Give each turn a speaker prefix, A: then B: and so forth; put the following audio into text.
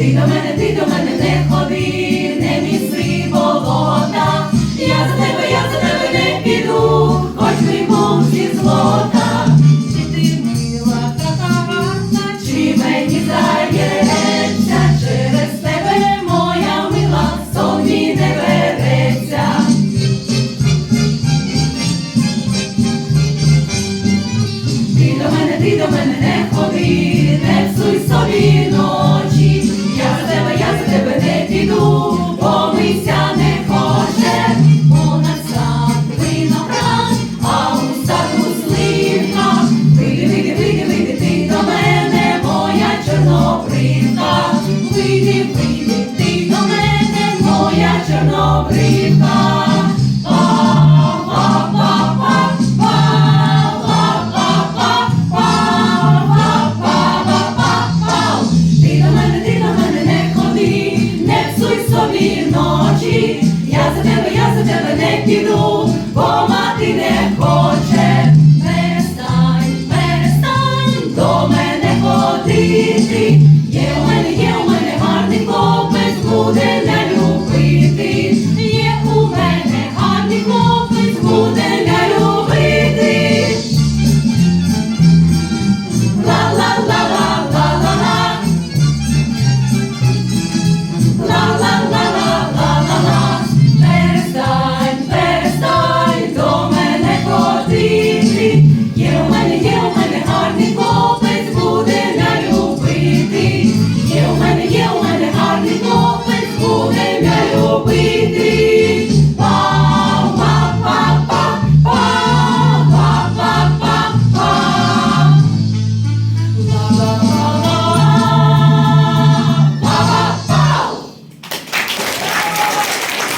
A: Ти до мене, ти до мене не ходи, не міси болота. Я за тебе, я за тебе не піду, хоч ти був зі злота.
B: Чи ти мила така гарна,
A: Чи мені здається, через тебе моя мила собі не береться. Ти до мене, ти до мене не ходи, не псуй собі Ти